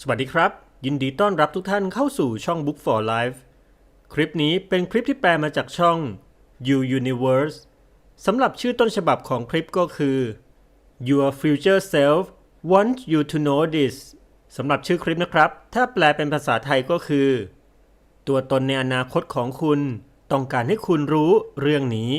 สวัสดีครับ ยินดีต้อนรับทุกท่านเข้าสู่ช่อง Book for Life คลิปนี้เป็นคลิปที่แปลมาจากช่อง You Universe สำหรับชื่อต้นฉบับของคลิปก็คือ Your future self wants you to know this สำหรับชื่อคลิปนะครับ ถ้าแปลเป็นภาษาไทยก็คือ ตัวตนในอนาคตของคุณต้องการให้คุณรู้เรื่องนี้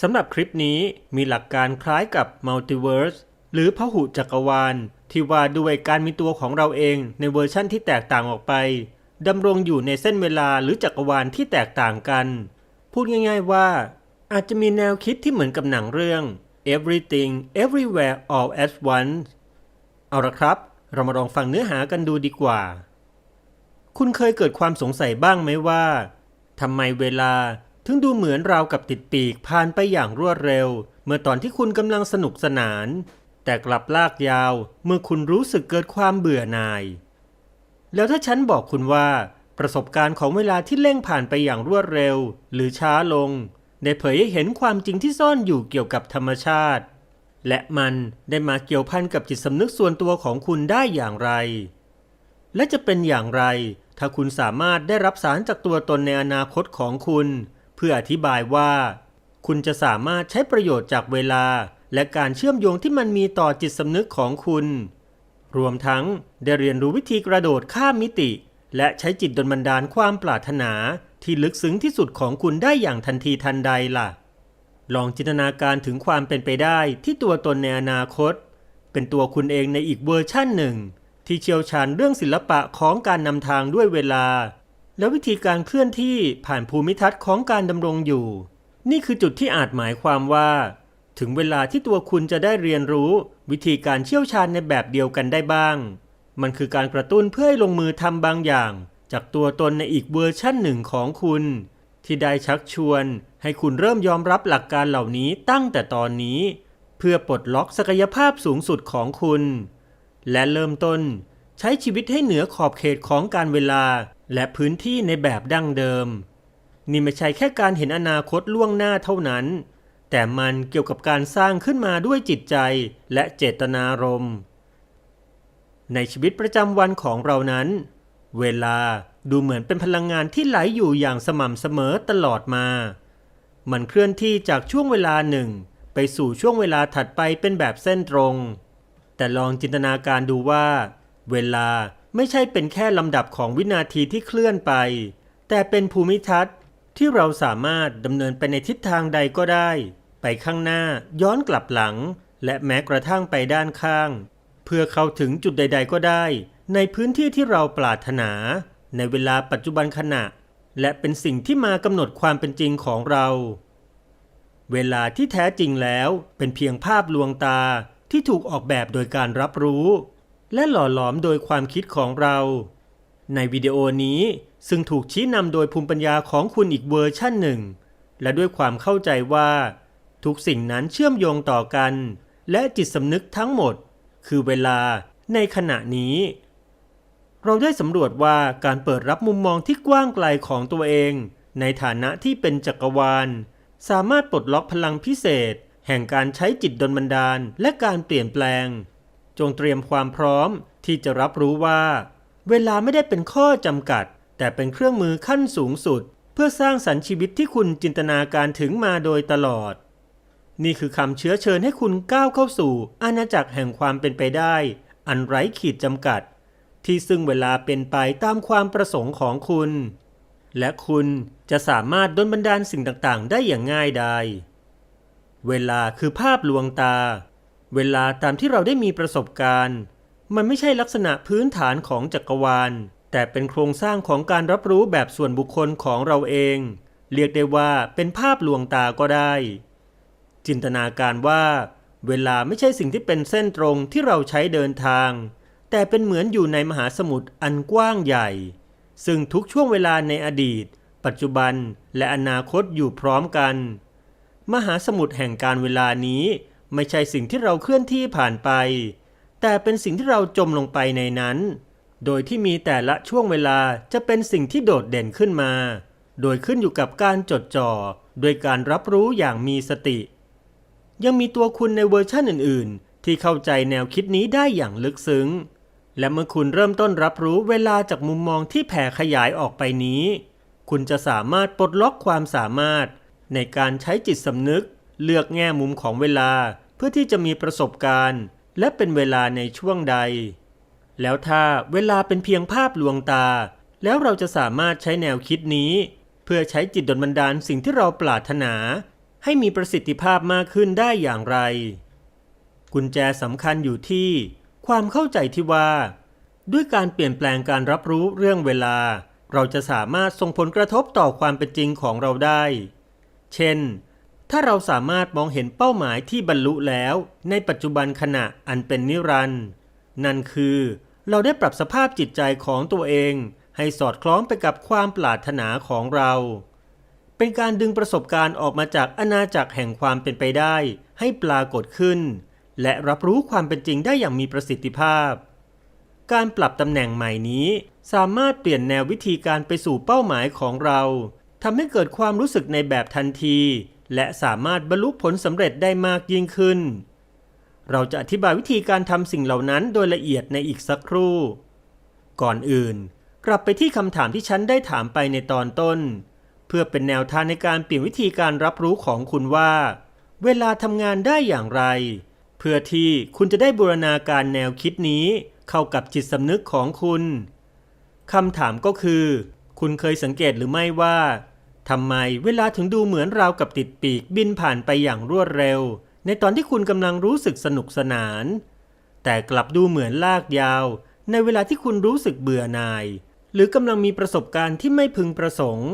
สำหรับคลิปนี้มีหลักการคล้ายกับ Multiverse หรือพหุจักรวาล ที่ว่าด้วยการมีตัวของเราเองในเวอร์ชั่นที่แตกต่างออกไปดำรงอยู่ในเส้นเวลาหรือจักรวาลที่แตกต่างกัน พูดง่ายๆว่า อาจจะมีแนวคิดที่เหมือนกับหนังเรื่อง Everything Everywhere All at Once เอาละครับ เรามาลองฟังเนื้อหากันดูดีกว่า คุณเคยเกิดความสงสัยบ้างไหมว่าทำไมเวลาถึงดูเหมือนราวกับติดปีกผ่านไปอย่างรวดเร็ว เมื่อตอนที่คุณกำลังสนุกสนาน แต่กลับลากยาวเมื่อคุณรู้สึกเกิดความเบื่อหน่าย แล้วถ้าฉันบอกคุณว่า ประสบการณ์ของเวลาที่เร่งผ่านไปอย่างรวดเร็ว หรือช้าลง ได้เผยให้เห็นความจริงที่ซ่อนอยู่เกี่ยวกับธรรมชาติ และมันได้มาเกี่ยวพันกับจิตสำนึกส่วนตัวของคุณได้อย่างไร และจะเป็นอย่างไร ถ้าคุณสามารถได้รับสารจากตัวตนในอนาคตของคุณ เพื่ออธิบายว่า คุณจะสามารถใช้ประโยชน์จากเวลา และการเชื่อมโยงที่มันมีต่อจิตสำนึกของคุณ รวมทั้งได้เรียนรู้วิธีกระโดดข้ามมิติ และใช้จิตดลบันดาลความปรารถนาที่ลึกซึ้งที่สุดของคุณได้อย่างทันทีทันใดล่ะ ลองจินตนาการถึงความเป็นไปได้ที่ตัวตนในอนาคต เป็นตัวคุณเองในอีกเวอร์ชั่นหนึ่ง ที่เชี่ยวชาญเรื่องศิลปะของการนำทางด้วยเวลา และวิธีการเคลื่อนที่ผ่านภูมิทัศน์ของการดำรงอยู่ นี่คือจุดที่อาจหมายความว่า ถึงเวลาที่ตัวคุณจะได้เรียนรู้ วิธีการเชี่ยวชาญในแบบเดียวกันได้บ้าง มันคือการกระตุ้นเพื่อให้ลงมือทำบางอย่าง จากตัวตนในอีกเวอร์ชั่นหนึ่งของคุณ ที่ได้ชักชวน ให้คุณเริ่มยอมรับหลักการเหล่านี้ตั้งแต่ตอนนี้ เพื่อปลดล็อกศักยภาพสูงสุดของคุณ และเริ่มต้น ใช้ชีวิตให้เหนือขอบเขตของการเวลา และพื้นที่ในแบบดั้งเดิม นี่ไม่ใช่แค่การเห็นอนาคตล่วงหน้าเท่านั้น แต่มันเกี่ยวกับการสร้างขึ้นมาด้วยจิตใจและเจตนารมณ์ในชีวิตประจำวันของเรานั้น เวลาดูเหมือนเป็นพลังงานที่ไหลอยู่อย่างสม่ำเสมอตลอดมา มันเคลื่อนที่จากช่วงเวลาหนึ่ง ไปสู่ช่วงเวลาถัดไปเป็นแบบเส้นตรง แต่ลองจินตนาการดูว่า เวลาไม่ใช่เป็นแค่ลำดับของวินาทีที่เคลื่อนไป แต่เป็นภูมิทัศน์ ที่เราสามารถดำเนินไปในทิศทางใดก็ได้ ไปข้างหน้าย้อนกลับหลัง และแม้กระทั่งไปด้านข้าง เพื่อเข้าถึงจุดใด ๆ ก็ได้ ในพื้นที่ที่เราปรารถนา ในเวลาปัจจุบันขณะ และเป็นสิ่งที่มากำหนดความเป็นจริงของเรา เวลาที่แท้จริงแล้วเป็นเพียงภาพลวงตาที่ถูกออกแบบโดยการรับรู้ และหล่อหลอมโดยความคิดของเรา ในวิดีโอนี้ ซึ่งถูกชี้นำโดยภูมิปัญญาของคุณอีกเวอร์ชั่นหนึ่ง และด้วยความเข้าใจว่า ทุกสิ่งนั้นเชื่อมโยงต่อกัน และจิตสำนึกทั้งหมด คือเวลาในขณะนี้ เราได้สำรวจว่าการเปิดรับมุมมองที่กว้างไกลของตัวเอง ในฐานะที่เป็นจักรวาล สามารถปลดล็อกพลังพิเศษ แห่งการใช้จิตดลบันดาล และการเปลี่ยนแปลง จงเตรียมความพร้อมที่จะรับรู้ว่า เวลาไม่ได้เป็นข้อจำกัด แต่เป็นเครื่องมือขั้นสูงสุด เพื่อสร้างสรรค์ชีวิตที่คุณจินตนาการถึงมาโดยตลอด นี่คือคำเชื้อเชิญให้คุณก้าวเข้าสู่ อาณาจักรแห่งความเป็นไปได้ อันไร้ขีดจำกัด ที่ซึ่งเวลาเป็นไปตามความประสงค์ของคุณ และคุณจะสามารถดลบันดาลสิ่งต่างๆ ได้อย่างง่ายดายเวลาคือภาพลวงตา เวลาตามที่เราได้มีประสบการณ์ มันไม่ใช่ลักษณะพื้นฐานของจักรวาล แต่เป็นโครงสร้างของการรับรู้แบบส่วนบุคคลของเราเอง เรียกได้ว่าเป็นภาพลวงตาก็ได้ จินตนาการว่า เวลาไม่ใช่สิ่งที่เป็นเส้นตรงที่เราใช้เดินทาง แต่เป็นเหมือนอยู่ในมหาสมุทรอันกว้างใหญ่ ซึ่งทุกช่วงเวลาในอดีต ปัจจุบันและอนาคตอยู่พร้อมกัน มหาสมุทรแห่งการเวลานี้ไม่ใช่สิ่งที่เราเคลื่อนที่ผ่านไป แต่เป็นสิ่งที่เราจมลงไปในนั้น โดยที่มีแต่ละช่วงเวลาจะเป็นสิ่งที่โดดเด่นขึ้นมา โดยขึ้นอยู่กับการจดจ่อ โดยการรับรู้อย่างมีสติ ยังมีตัวคุณในเวอร์ชันอื่น ๆ ที่เข้าใจแนวคิดนี้ได้อย่างลึกซึ้ง และเมื่อคุณเริ่มต้นรับรู้เวลาจากมุมมองที่แผ่ขยายออกไปนี้ คุณจะสามารถปลดล็อกความสามารถ ในการใช้จิตสำนึก เลือกแง่มุมของเวลา เพื่อที่จะมีประสบการณ์ และเป็นเวลาในช่วงใด แล้วถ้าเวลาเป็นเพียงภาพลวงตา แล้วเราจะสามารถใช้แนวคิดนี้ เพื่อใช้จิตดลบันดาลสิ่งที่เราปรารถนา ให้มีประสิทธิภาพมากขึ้นได้อย่างไร กุญแจสำคัญอยู่ที่ ความเข้าใจที่ว่า ด้วยการเปลี่ยนแปลงการรับรู้เรื่องเวลา เราจะสามารถส่งผลกระทบต่อความเป็นจริงของเราได้ เช่น ถ้าเราสามารถมองเห็นเป้าหมายที่บรรลุแล้ว ในปัจจุบันขณะอันเป็นนิรันดร์นั่นคือ เราได้ปรับสภาพจิตใจของตัวเอง ให้สอดคล้องไปกับความปรารถนาของเรา เป็นการดึงประสบการณ์ออกมาจากอาณาจักรแห่งความเป็นไปได้ ให้ปรากฏขึ้น และรับรู้ความเป็นจริงได้อย่างมีประสิทธิภาพ การปรับตำแหน่งใหม่นี้สามารถเปลี่ยนแนววิธีการไปสู่เป้าหมายของเราทำให้เกิดความรู้สึกในแบบทันที และสามารถบรรลุผลสำเร็จได้มากยิ่งขึ้น เราจะอธิบายวิธีการทำสิ่งเหล่านั้นโดยละเอียดในอีกสักครู่ ก่อนอื่น กลับไปที่คำถามที่ฉันได้ถามไปในตอนต้น เพื่อเป็นแนวทางในการเปลี่ยนวิธีการรับรู้ของคุณว่า เวลาทำงานได้อย่างไร เพื่อที่คุณจะได้บูรณาการแนวคิดนี้เข้ากับจิตสำนึกของคุณคำถามก็คือ คุณเคยสังเกตหรือไม่ว่าทำไมเวลาถึงดูเหมือนราวกับติดปีกบินผ่านไปอย่างรวดเร็ว ในตอนที่คุณกำลังรู้สึกสนุกสนาน แต่กลับดูเหมือนลากยาว ในเวลาที่คุณรู้สึกเบื่อหน่าย หรือกำลังมีประสบการณ์ที่ไม่พึงประสงค์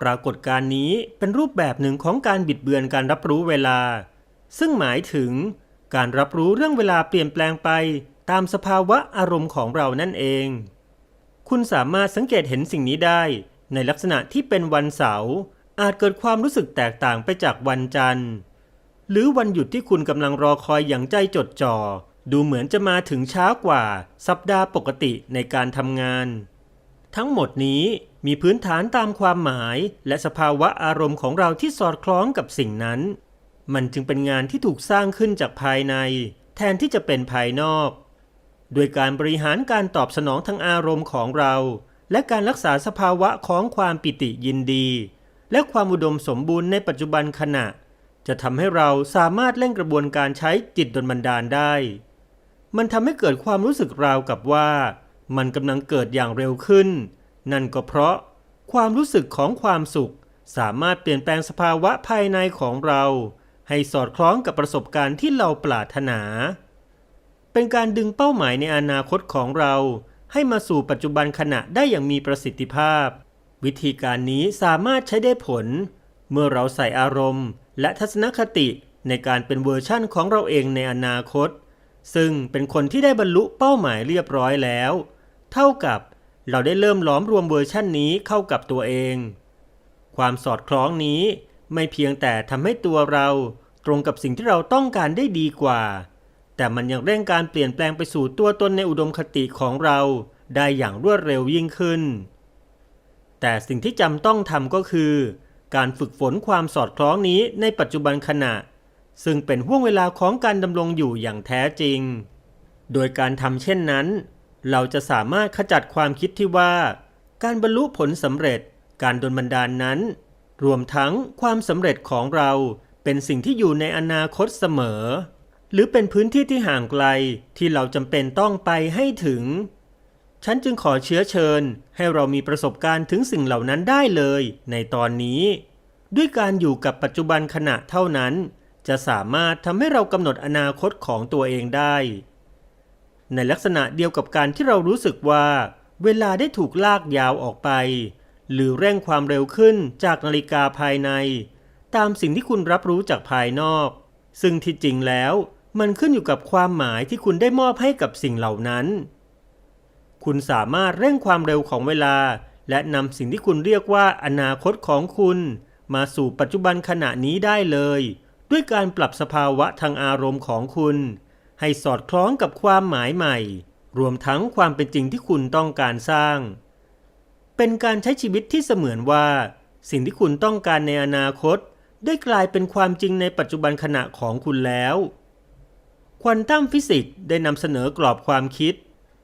ปรากฏการณ์นี้เป็นรูปแบบหนึ่งของการบิดเบือนการรับรู้เวลา ซึ่งหมายถึง การรับรู้เรื่องเวลาเปลี่ยนแปลงไปตามสภาวะอารมณ์ของเรานั่นเอง คุณสามารถสังเกตเห็นสิ่งนี้ได้ ในลักษณะที่เป็นวันเสาร์อาจเกิดความรู้สึกแตกต่างไปจากวันจันทร์ หรือวันหยุดที่คุณกำลังรอคอยอย่างใจจดจ่อ ดูเหมือนจะมาถึงช้ากว่า สัปดาห์ปกติในการทำงาน ทั้งหมดนี้มีพื้นฐานตามความหมาย และสภาวะอารมณ์ของเราที่สอดคล้องกับสิ่งนั้น มันจึงเป็นงานที่ถูกสร้างขึ้นจากภายใน แทนที่จะเป็นภายนอกโดยการบริหารการตอบสนองทางอารมณ์ของเรา และการรักษาสภาวะของความปิติยินดี และความอุดมสมบูรณ์ในปัจจุบันขณะ จะทำให้เราสามารถเล่นกระบวนการใช้จิตดลบันดาลได้ มันทำให้เกิดความรู้สึกราวกับว่า มันกำลังเกิดอย่างเร็วขึ้น นั่นก็เพราะความรู้สึกของความสุข สามารถเปลี่ยนแปลงสภาวะภายในของเรา ให้สอดคล้องกับประสบการณ์ที่เราปรารถนา เป็นการดึงเป้าหมายในอนาคตของเรา ให้มาสู่ปัจจุบันขณะได้อย่างมีประสิทธิภาพ วิธีการนี้สามารถใช้ได้ผล เมื่อเราใส่อารมณ์ และทัศนคติในการเป็นเวอร์ชั่นของเราเองในอนาคต ซึ่งเป็นคนที่ได้บรรลุเป้าหมายเรียบร้อยแล้ว เท่ากับเราได้เริ่มล้อมรวมเวอร์ชั่นนี้เข้ากับตัวเอง ความสอดคล้องนี้ไม่เพียงแต่ทำให้ตัวเราตรงกับสิ่งที่เราต้องการได้ดีกว่า แต่มันยังเร่งการเปลี่ยนแปลงไปสู่ตัวตนในอุดมคติของเราได้อย่างรวดเร็วยิ่งขึ้น แต่สิ่งที่จำต้องทำก็คือ การฝึกฝนความสอดคล้องนี้ในปัจจุบันขณะ ซึ่งเป็นห่วงเวลาของการดำรงอยู่อย่างแท้จริง โดยการทำเช่นนั้น เราจะสามารถขจัดความคิดที่ว่า การบรรลุผลสำเร็จ การดลบันดาลนนั้น รวมทั้งความสำเร็จของเราเป็นสิ่งที่อยู่ในอนาคตเสมอ หรือเป็นพื้นที่ที่ห่างไกลที่เราจำเป็นต้องไปให้ถึง ฉันจึงขอเชื้อเชิญ ให้เรามีประสบการณ์ถึงสิ่งเหล่านั้นได้เลย ในตอนนี้ ด้วยการอยู่กับปัจจุบันขณะเท่านั้น จะสามารถทำให้เรากำหนดอนาคตของตัวเองได้ ในลักษณะเดียวกับการที่เรารู้สึกว่า เวลาได้ถูกลากยาวออกไป หรือเร่งความเร็วขึ้นจากนาฬิกาภายใน ตามสิ่งที่คุณรับรู้จากภายนอก ซึ่งที่จริงแล้ว มันขึ้นอยู่กับความหมายที่คุณได้มอบให้กับสิ่งเหล่านั้น คุณสามารถเร่งความเร็วของเวลา และนำสิ่งที่คุณเรียกว่าอนาคตของคุณ มาสู่ปัจจุบันขณะนี้ได้เลย ด้วยการปรับสภาวะทางอารมณ์ของคุณ ให้สอดคล้องกับความหมายใหม่ รวมทั้งความเป็นจริงที่คุณต้องการสร้าง เป็นการใช้ชีวิตที่เสมือนว่า สิ่งที่คุณต้องการในอนาคต ได้กลายเป็นความจริงในปัจจุบันขณะของคุณแล้วควอนตัมฟิสิกส์ได้นำเสนอกรอบความคิด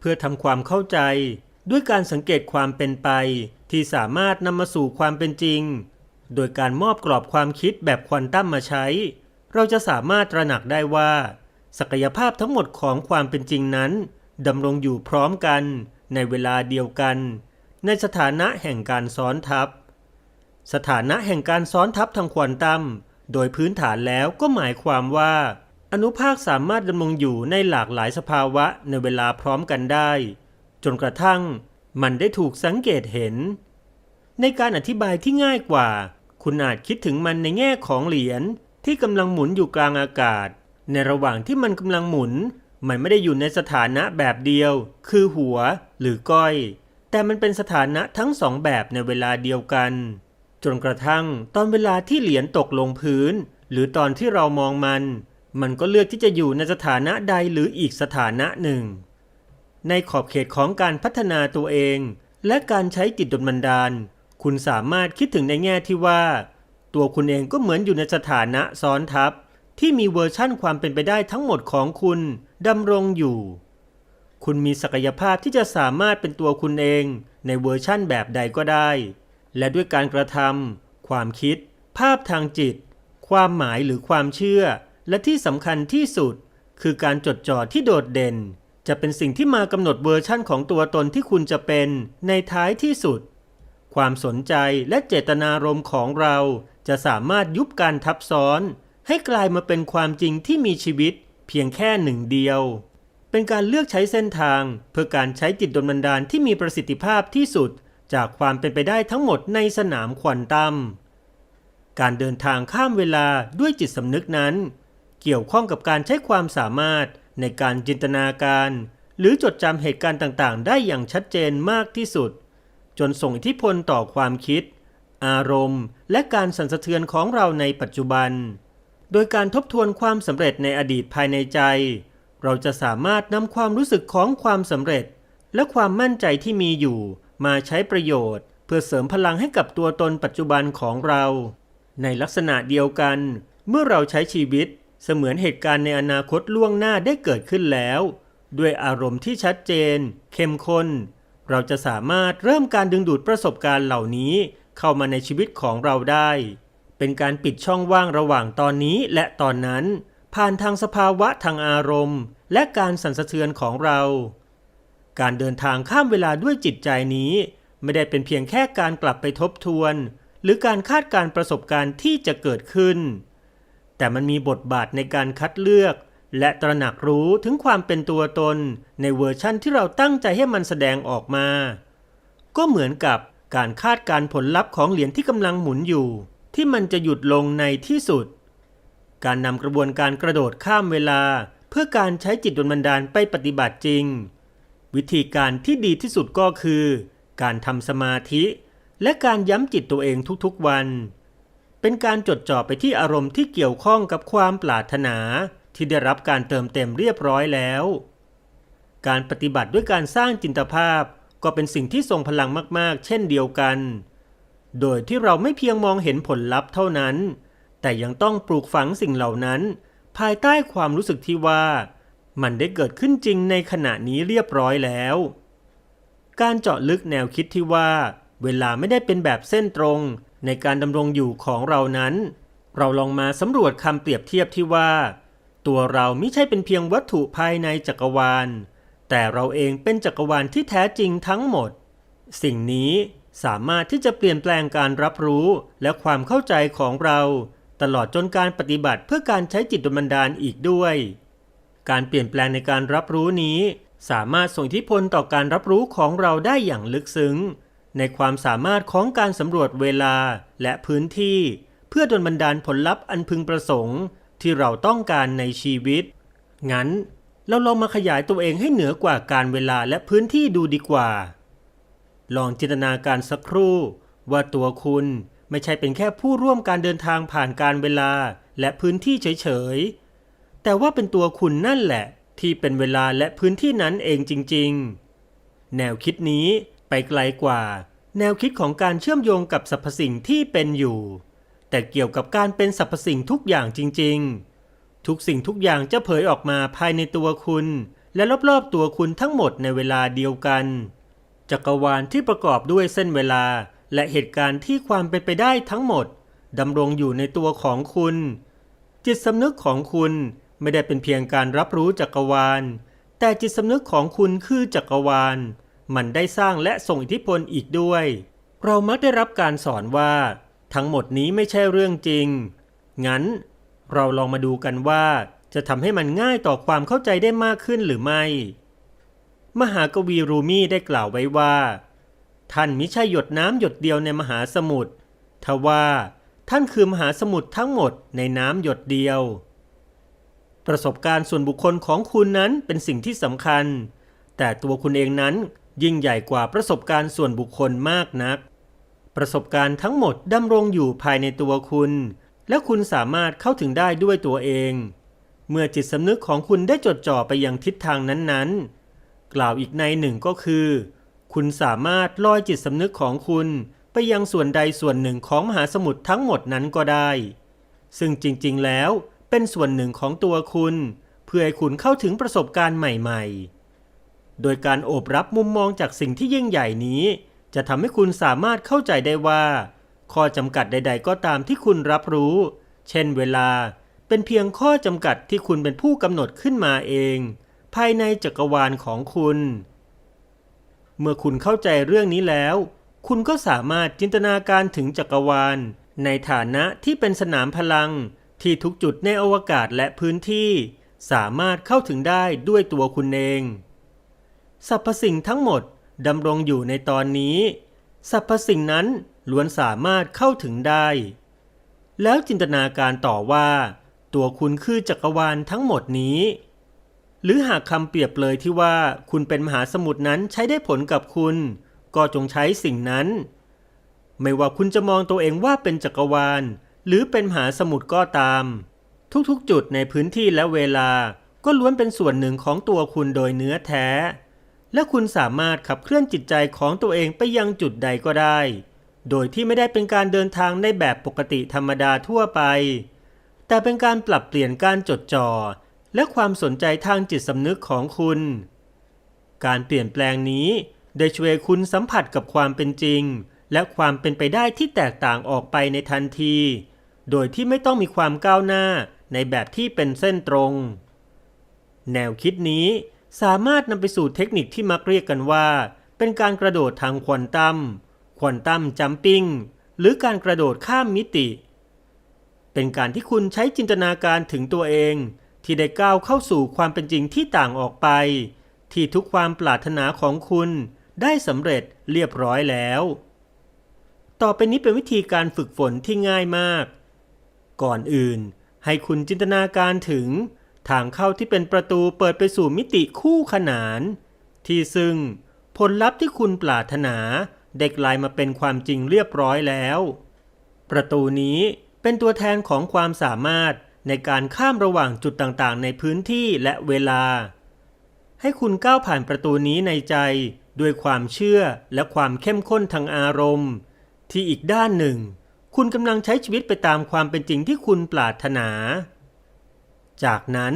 พื่อพื่อทำความเข้าใจ ด้วยการสังเกตความเป็นไป ที่สามารถนำมาสู่ความเป็นจริง โดยการมอบกรอบความคิดแบบควอนตัมมาใช้ เราจะสามารถตระหนักได้ว่า ศักยภาพทั้งหมดของความเป็นจริงนั้นดำรงอยู่พร้อมกัน ในเวลาเดียวกัน ในสถานะแห่งการซ้อนทับ สถานะแห่งการซ้อนทับทางควอนตัมโดยพื้นฐานแล้วก็หมายความว่า อนุภาคสามารถดำรงอยู่ในหลากหลายสภาวะในเวลาพร้อมกันได้ จนกระทั่งมันได้ถูกสังเกตเห็น ในการอธิบายที่ง่ายกว่า คุณอาจคิดถึงมันในแง่ของเหรียญที่กำลังหมุนอยู่กลางอากาศ ในระหว่างที่มันกำลังหมุน มันไม่ได้อยู่ในสถานะแบบเดียว คือหัวหรือก้อย แต่มันเป็นสถานะทั้งสองแบบในเวลาเดียวกัน จนกระทั่งตอนเวลาที่เหรียญตกลงพื้น หรือตอนที่เรามองมัน มันก็เลือกที่จะอยู่ในสถานะใดหรืออีกสถานะหนึ่ง ในขอบเขตของการพัฒนาตัวเอง และการใช้จิตดลบันดาล คุณสามารถคิดถึงในแง่ที่ว่า ตัวคุณเองก็เหมือนอยู่ในสถานะซ้อนทับ ที่มีเวอร์ชั่นความเป็นไปได้ทั้งหมดของคุณดำรงอยู่ คุณมีศักยภาพที่จะสามารถเป็นตัวคุณเอง ในเวอร์ชั่นแบบใดก็ได้ และด้วยการกระทำความคิด ภาพทางจิต ความหมายหรือความเชื่อ และที่สำคัญที่สุด คือการจดจ่อที่โดดเด่น จะเป็นสิ่งที่มากำหนดเวอร์ชั่นของตัวตนที่คุณจะเป็นในท้ายที่สุด ความสนใจและเจตนารมณ์ของเราจะสามารถยุบการทับซ้อน ให้กลายมาเป็นความจริงที่มีชีวิต เพียงแค่หนึ่งเดียว เป็นการเลือกใช้เส้นทาง เพื่อการใช้จิตดลบันดาลที่มีประสิทธิภาพที่สุด จากความเป็นไปได้ทั้งหมดในสนามควอนตัมการเดินทางข้ามเวลาด้วยจิตสำนึกนั้น เกี่ยวข้องกับการใช้ความสามารถในการจินตนาการ หรือจดจำเหตุการณ์ต่างๆ ได้อย่างชัดเจนมากที่สุด จนส่งอิทธิพลต่อความคิด อารมณ์ และการสั่นสะเทือนของเราในปัจจุบัน โดยการทบทวนความสำเร็จในอดีตภายในใจ เราจะสามารถนำความรู้สึกของความสำเร็จ และความมั่นใจที่มีอยู่มาใช้ประโยชน์ เพื่อเสริมพลังให้กับตัวตนปัจจุบันของเรา ในลักษณะเดียวกัน เมื่อเราใช้ชีวิต เสมือนเหตุการณ์ในอนาคตล่วงหน้าได้เกิดขึ้นแล้ว ด้วยอารมณ์ที่ชัดเจน เข้มข้น เราจะสามารถเริ่มการดึงดูดประสบการณ์เหล่านี้ เข้ามาในชีวิตของเราได้ เป็นการปิดช่องว่างระหว่างตอนนี้และตอนนั้น ผ่านทางสภาวะทางอารมณ์ และการสั่นสะเทือนของเรา การเดินทางข้ามเวลาด้วยจิตใจนี้ ไม่ได้เป็นเพียงแค่การกลับไปทบทวน หรือการคาดการประสบการณ์ที่จะเกิดขึ้น แต่มันมีบทบาทในการคัดเลือก และตระหนักรู้ถึงความเป็นตัวตน ในเวอร์ชั่นที่เราตั้งใจให้มันแสดงออกมา ก็เหมือนกับการคาดการผลลัพธ์ของเหรียญที่กำลังหมุนอยู่ ที่มันจะหยุดลงในที่สุด การนำกระบวนการกระโดดข้ามเวลา เพื่อการใช้จิตดลบันดาลไปปฏิบัติจริง วิธีการที่ดีที่สุดก็คือ การทำสมาธิ และการย้ำจิตตัวเองทุกๆวัน เป็นการจดจ่อไปที่อารมณ์ที่เกี่ยวข้องกับความปรารถนาที่ได้รับการเติมเต็มเรียบร้อยแล้ว การปฏิบัติด้วยการสร้างจินตภาพก็เป็นสิ่งที่ทรงพลังมากๆ เช่นเดียวกัน โดยที่เราไม่เพียงมองเห็นผลลัพธ์เท่านั้น แต่ยังต้องปลูกฝังสิ่งเหล่านั้น ภายใต้ความรู้สึกที่ว่า มันได้เกิดขึ้นจริงในขณะนี้เรียบร้อยแล้ว การเจาะลึกแนวคิดที่ว่า เวลาไม่ได้เป็นแบบเส้นตรง ในการดำรงอยู่ของเรานั้น เราลองมาสำรวจคำเปรียบเทียบที่ว่า ตัวเราไม่ใช่เป็นเพียงวัตถุภายในจักรวาล แต่เราเองเป็นจักรวาลที่แท้จริงทั้งหมด สิ่งนี้สามารถที่จะเปลี่ยนแปลงการรับรู้และความเข้าใจของเรา ตลอดจนการปฏิบัติเพื่อการใช้จิตดลบันดาลอีกด้วย การเปลี่ยนแปลงในการรับรู้นี้ สามารถส่งอิทธิพลต่อการรับรู้ของเราได้อย่างลึกซึ้ง ในความสามารถของการสำรวจเวลาและพื้นที่ เพื่อดลบันดาลผลลัพธ์อันพึงประสงค์ที่เราต้องการในชีวิต งั้นเราลองมาขยายตัวเองให้เหนือกว่าการเวลาและพื้นที่ดูดีกว่า ลองจินตนาการสักครู่ ว่าตัวคุณไม่ใช่เป็นแค่ผู้ร่วมการเดินทางผ่านการเวลาและพื้นที่เฉยๆ แต่ว่าเป็นตัวคุณนั่นแหละ ที่เป็นเวลาและพื้นที่นั้นเองจริง ๆ แนวคิดนี้ ไปไกลกว่า แนวคิดของการเชื่อมโยงกับสรรพสิ่งที่เป็นอยู่ แต่เกี่ยวกับการเป็นสรรพสิ่งทุกอย่างจริง ๆ ทุกสิ่งทุกอย่างจะเผยออกมาภายในตัวคุณ และรอบๆตัวคุณทั้งหมดในเวลาเดียวกัน จักรวาลที่ประกอบด้วยเส้นเวลา และเหตุการณ์ที่ความเป็นไปได้ทั้งหมดดำรงอยู่ในตัวของคุณ จิตสำนึกของคุณไม่ได้เป็นเพียงการรับรู้จักรวาล แต่จิตสำนึกของคุณคือจักรวาล มันได้สร้างและส่งอิทธิพลอีกด้วย เรามักได้รับการสอนว่า ทั้งหมดนี้ไม่ใช่เรื่องจริง งั้น เราลองมาดูกันว่า จะทำให้มันง่ายต่อความเข้าใจได้มากขึ้นหรือไม่ มหากวีรูมี่ได้กล่าวไว้ว่า ท่านมิใช่หยดน้ำหยดเดียวในมหาสมุทรทว่าท่านคือมหาสมุทรทั้งหมดในน้ำหยดเดียว ประสบการณ์ส่วนบุคคลของคุณนั้นเป็นสิ่งที่สำคัญ แต่ตัวคุณเองนั้น ยิ่งใหญ่กว่าประสบการณ์ส่วนบุคคลมากนัก ประสบการณ์ทั้งหมดดำรงอยู่ภายในตัวคุณ และคุณสามารถเข้าถึงได้ด้วยตัวเอง เมื่อจิตสำนึกของคุณได้จดจ่อไปยังทิศทางนั้นๆ กล่าวอีกในหนึ่งก็คือ คุณสามารถลอยจิตสำนึกของคุณไปยังส่วนใดส่วนหนึ่งของมหาสมุทรทั้งหมดนั้นก็ได้ ซึ่งจริงๆแล้วเป็นส่วนหนึ่งของตัวคุณ เพื่อให้คุณเข้าถึงประสบการณ์ใหม่ ๆ โดยการโอบรับมุมมองจากสิ่งที่ยิ่งใหญ่นี้ จะทำให้คุณสามารถเข้าใจได้ว่า ข้อจำกัดใด ๆ ก็ตามที่คุณรับรู้ เช่นเวลาเป็นเพียงข้อจำกัดที่คุณเป็นผู้กำหนดขึ้นมาเอง ภายในจักรวาลของคุณ เมื่อคุณเข้าใจเรื่องนี้แล้ว คุณก็สามารถจินตนาการถึงจักรวาล ในฐานะที่เป็นสนามพลัง ที่ทุกจุดในอวกาศและพื้นที่ สามารถเข้าถึงได้ด้วยตัวคุณเอง สรรพสิ่งทั้งหมดดำรงอยู่ในตอนนี้ สรรพสิ่งนั้นล้วนสามารถเข้าถึงได้ แล้วจินตนาการต่อว่า ตัวคุณคือจักรวาลทั้งหมดนี้ หรือหากคำเปรียบเลยที่ว่าคุณเป็นมหาสมุทรนั้นใช้ได้ผลกับคุณ ก็จงใช้สิ่งนั้น ไม่ว่าคุณจะมองตัวเองว่าเป็นจักรวาล หรือเป็นมหาสมุทรก็ตาม ทุกๆ จุดในพื้นที่และเวลาก็ล้วนเป็นส่วนหนึ่งของตัวคุณโดยเนื้อแท้ และคุณสามารถขับเคลื่อนจิตใจของตัวเองไปยังจุดใดก็ได้ โดยที่ไม่ได้เป็นการเดินทางในแบบปกติธรรมดาทั่วไป แต่เป็นการปรับเปลี่ยนการจดจ่อ และความสนใจทางจิตสำนึกของคุณ การเปลี่ยนแปลงนี้ได้ช่วยคุณสัมผัสกับความเป็นจริง และความเป็นไปได้ที่แตกต่างออกไปในทันที โดยที่ไม่ต้องมีความก้าวหน้าในแบบที่เป็นเส้นตรง แนวคิดนี้ สามารถนำไปสู่เทคนิคที่มักเรียกกันว่า เป็นการกระโดดทางควอนตัม ควอนตัมจัมปิ้ง หรือการกระโดดข้ามมิติ เป็นการที่คุณใช้จินตนาการถึงตัวเอง ที่ได้ก้าวเข้าสู่ความเป็นจริงที่ต่างออกไป ที่ทุกความปรารถนาของคุณได้สำเร็จเรียบร้อยแล้ว ต่อไปนี้เป็นวิธีการฝึกฝนที่ง่ายมาก ก่อนอื่น ให้คุณจินตนาการถึง ทางเข้าที่เป็นประตูเปิดไปสู่มิติคู่ขนาน ที่ซึ่งผลลัพธ์ที่คุณปรารถนาได้กลายมาเป็นความจริงเรียบร้อยแล้ว ประตูนี้เป็นตัวแทนของความสามารถในการข้ามระหว่างจุดต่างๆ ในพื้นที่และเวลา ให้คุณก้าวผ่านประตูนี้ในใจด้วยความเชื่อและความเข้มข้นทางอารมณ์ ที่อีกด้านหนึ่ง คุณกำลังใช้ชีวิตไปตามความเป็นจริงที่คุณปรารถนา จากนั้น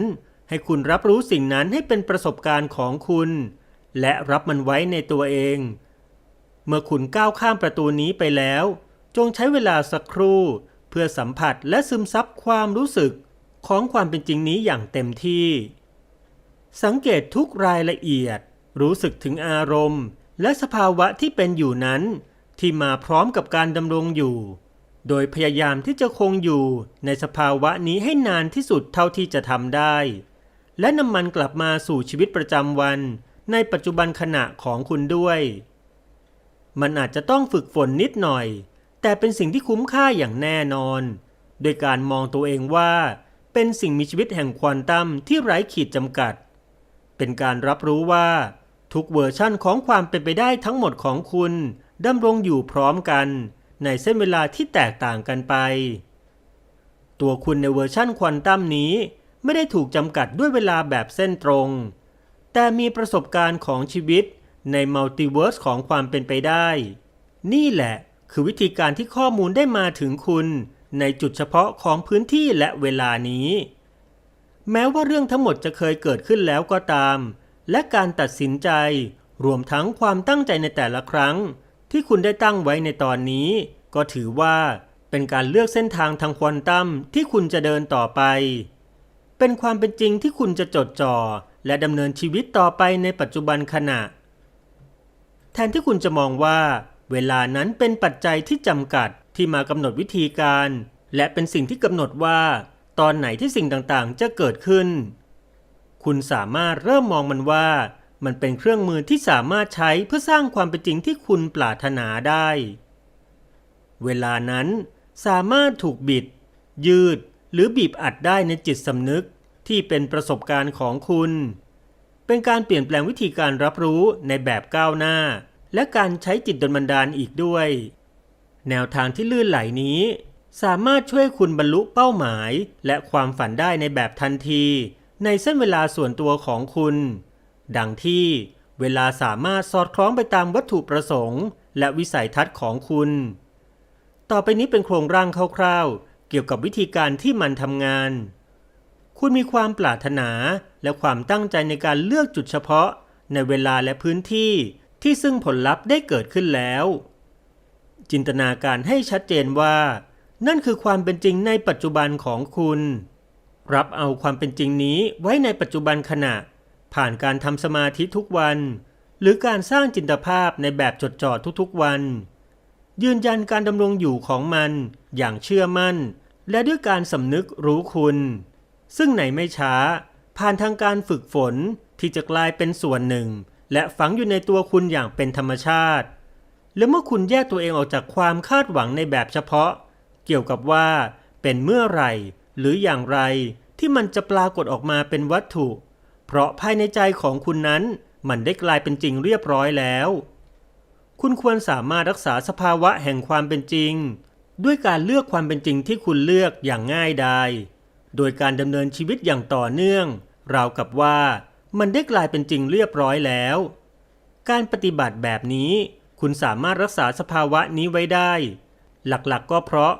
ให้คุณรับรู้สิ่งนั้นให้เป็นประสบการณ์ของคุณ และรับมันไว้ในตัวเอง เมื่อคุณก้าวข้ามประตูนี้ไปแล้ว จงใช้เวลาสักครู่ เพื่อสัมผัสและซึมซับความรู้สึกของความเป็นจริงนี้อย่างเต็มที่ สังเกตทุกรายละเอียด รู้สึกถึงอารมณ์ และสภาวะที่เป็นอยู่นั้น ที่มาพร้อมกับการดำรงอยู่ โดยพยายามที่จะคงอยู่ในสภาวะนี้ให้นานที่สุดเท่าที่จะทำได้ และนำมันกลับมาสู่ชีวิตประจำวัน ในปัจจุบันขณะของคุณด้วย มันอาจจะต้องฝึกฝนนิดหน่อย แต่เป็นสิ่งที่คุ้มค่าอย่างแน่นอน โดยการมองตัวเองว่า เป็นสิ่งมีชีวิตแห่งควอนตัมที่ไร้ขีดจำกัด เป็นการรับรู้ว่า ทุกเวอร์ชั่นของความเป็นไปได้ทั้งหมดของคุณดำรงอยู่พร้อมกัน ในเส้นเวลาที่แตกต่างกันไป ตัวคุณในเวอร์ชั่นควอนตัมนี้ไม่ได้ถูกจำกัดด้วยเวลาแบบเส้นตรง แต่มีประสบการณ์ของชีวิตในมัลติเวิร์สของความเป็นไปได้ นี่แหละคือวิธีการที่ข้อมูลได้มาถึงคุณในจุดเฉพาะของพื้นที่และเวลานี้ แม้ว่าเรื่องทั้งหมดจะเคยเกิดขึ้นแล้วก็ตาม และการตัดสินใจรวมทั้งความตั้งใจในแต่ละครั้ง ที่คุณได้ตั้งไว้ในตอนนี้ ก็ถือว่าเป็นการเลือกเส้นทางทางควอนตัมที่คุณจะเดินต่อไป เป็นความเป็นจริงที่คุณจะจดจ่อและดำเนินชีวิตต่อไปในปัจจุบันขณะ แทนที่คุณจะมองว่า เวลานั้นเป็นปัจจัยที่จำกัดที่มากำหนดวิธีการ และเป็นสิ่งที่กำหนดว่า ตอนไหนที่สิ่งต่างๆ จะเกิดขึ้น คุณสามารถเริ่มมองมันว่า มันเป็นเครื่องมือที่สามารถใช้เพื่อสร้างความเป็นจริงที่คุณปรารถนาได้ เวลานั้นสามารถถูกบิด ยืด หรือบีบอัดได้ในจิตสำนึกที่เป็นประสบการณ์ของคุณ เป็นการเปลี่ยนแปลงวิธีการรับรู้ในแบบก้าวหน้า และการใช้จิตดลบันดาลอีกด้วย แนวทางที่ลื่นไหลนี้ สามารถช่วยคุณบรรลุเป้าหมาย และความฝันได้ในแบบทันที ในเส้นเวลาส่วนตัวของคุณ ดังที่เวลาสามารถสอดคล้องไปตามวัตถุประสงค์ และวิสัยทัศน์ของคุณ ต่อไปนี้เป็นโครงร่างคร่าวๆ เกี่ยวกับวิธีการที่มันทำงาน คุณมีความปรารถนาและความตั้งใจในการเลือกจุดเฉพาะ ในเวลาและพื้นที่ที่ซึ่งผลลัพธ์ได้เกิดขึ้นแล้ว จินตนาการให้ชัดเจนว่า นั่นคือความเป็นจริงในปัจจุบันของคุณ รับเอาความเป็นจริงนี้ไว้ในปัจจุบันขณะ ผ่านการทำสมาธิทุกวัน หรือการสร้างจินตภาพในแบบจดจ่อทุกๆวัน ยืนยันการดำรงอยู่ของมันอย่างเชื่อมั่น และด้วยการสำนึกรู้คุณ ซึ่งไหนไม่ช้า ผ่านทางการฝึกฝนที่จะกลายเป็นส่วนหนึ่ง และฝังอยู่ในตัวคุณอย่างเป็นธรรมชาติ และเมื่อคุณแยกตัวเองออกจากความคาดหวังในแบบเฉพาะ เกี่ยวกับว่าเป็นเมื่อไหร่หรืออย่างไรที่มันจะปรากฏออกมาเป็นวัตถุ เพราะภายในใจของคุณนั้นมันได้กลายเป็นจริงเรียบร้อยแล้ว คุณควรสามารถรักษาสภาวะแห่งความเป็นจริง ด้วยการเลือกความเป็นจริงที่คุณเลือกอย่างง่ายดายโดยการดำเนินชีวิตอย่างต่อเนื่อง ราวกับว่ามันได้กลายเป็นจริงเรียบร้อยแล้ว การปฏิบัติแบบนี้คุณสามารถรักษาสภาวะนี้ไว้ได้ หลักๆก็เพราะ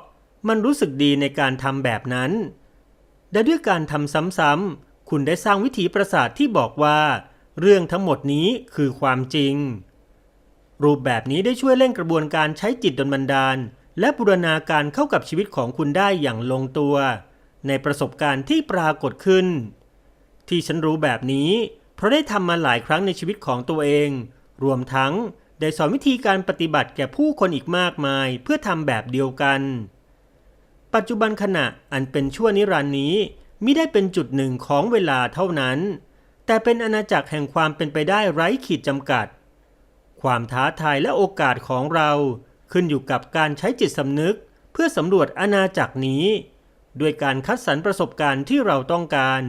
มันรู้สึกดีในการทำแบบนั้น และด้วยการทำซ้ำๆ คุณได้สร้างวิถีประสาทที่บอกว่า เรื่องทั้งหมดนี้คือความจริง รูปแบบนี้ได้ช่วยเร่งกระบวนการใช้จิตดลบันดาล และบูรณาการเข้ากับชีวิตของคุณได้อย่างลงตัว ในประสบการณ์ที่ปรากฏขึ้น ที่ฉันรู้แบบนี้ เพราะได้ทำมาหลายครั้งในชีวิตของตัวเอง รวมทั้งได้สอนวิธีการปฏิบัติแก่ผู้คนอีกมากมายเพื่อทำแบบเดียวกัน ปัจจุบันขณะอันเป็นชั่วนิรันดร์นี้ มิได้เป็นจุดหนึ่งของเวลาเท่านั้น แต่เป็นอาณาจักรแห่งความเป็นไปได้ไร้ขีดจำกัด ความท้าทายและโอกาสของเราขึ้นอยู่กับการใช้จิตสำนึกเพื่อสำรวจอาณาจักรนี้ด้วยการคัดสรรประสบการณ์ที่เราต้องการ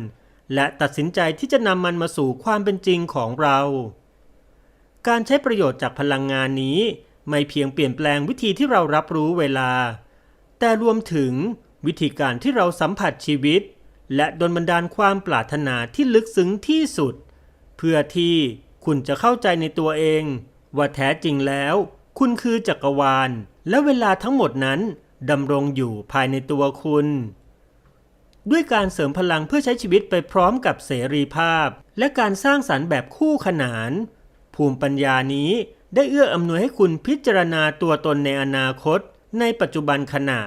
และตัดสินใจที่จะนำมันมาสู่ความเป็นจริงของเรา การใช้ประโยชน์จากพลังงานนี้ ไม่เพียงเปลี่ยนแปลงวิธีที่เรารับรู้เวลา แต่รวมถึงวิธีการที่เราสัมผัสชีวิต และดลบันดาลความปรารถนาที่ลึกซึ้งที่สุด เพื่อที่คุณจะเข้าใจในตัวเอง ว่าแท้จริงแล้ว คุณคือจักรวาล และเวลาทั้งหมดนั้นดำรงอยู่ภายในตัวคุณ ด้วยการเสริมพลังเพื่อใช้ชีวิตไปพร้อมกับเสรีภาพ และการสร้างสรรค์แบบคู่ขนาน ภูมิปัญญานี้ได้เอื้ออำนวยให้คุณพิจารณาตัวตนในอนาคต ในปัจจุบันขณะ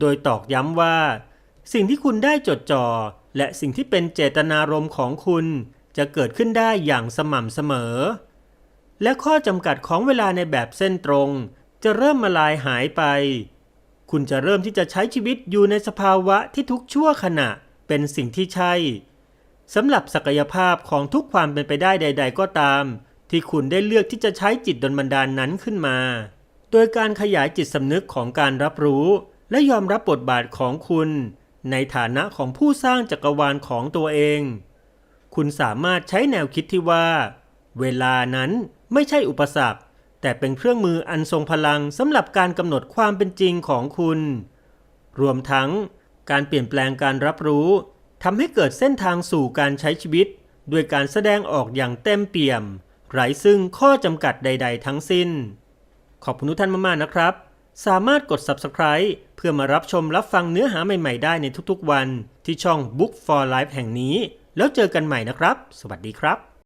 โดยตอกย้ำว่า สิ่งที่คุณได้จดจ่อ และสิ่งที่เป็นเจตนารมณ์ของคุณ จะเกิดขึ้นได้อย่างสม่ำเสมอ และข้อจำกัดของเวลาในแบบเส้นตรง จะเริ่มมาลายหายไป คุณจะเริ่มที่จะใช้ชีวิตอยู่ในสภาวะที่ทุกชั่วขณะเป็นสิ่งที่ใช่สำหรับศักยภาพของทุกความเป็นไปได้ใด ๆ ก็ตาม ที่คุณได้เลือกที่จะใช้จิตดลบันดาลนั้นขึ้นมา โดยการขยายจิตสำนึกของการรับรู้ และยอมรับบทบาทของคุณ ในฐานะของผู้สร้างจักรวาลของตัวเอง คุณสามารถใช้แนวคิดที่ว่า เวลานั้นไม่ใช่อุปสรรค แต่เป็นเครื่องมืออันทรงพลังสำหรับการกำหนดความเป็นจริงของคุณ รวมทั้งการเปลี่ยนแปลงการรับรู้ทำให้เกิดเส้นทางสู่การใช้ชีวิต ด้วยการแสดงออกอย่างเต็มเปี่ยม ไร้ซึ่งข้อจำกัดใด ๆ ทั้งสิ้น ขอบคุณทุกท่านมากๆนะครับ สามารถกด Subscribe เพื่อมารับชมรับฟังเนื้อหาใหม่ ๆ ได้ในทุกๆวันที่ช่อง Book for Life แห่งนี้ แล้วเจอกันใหม่นะครับ สวัสดีครับ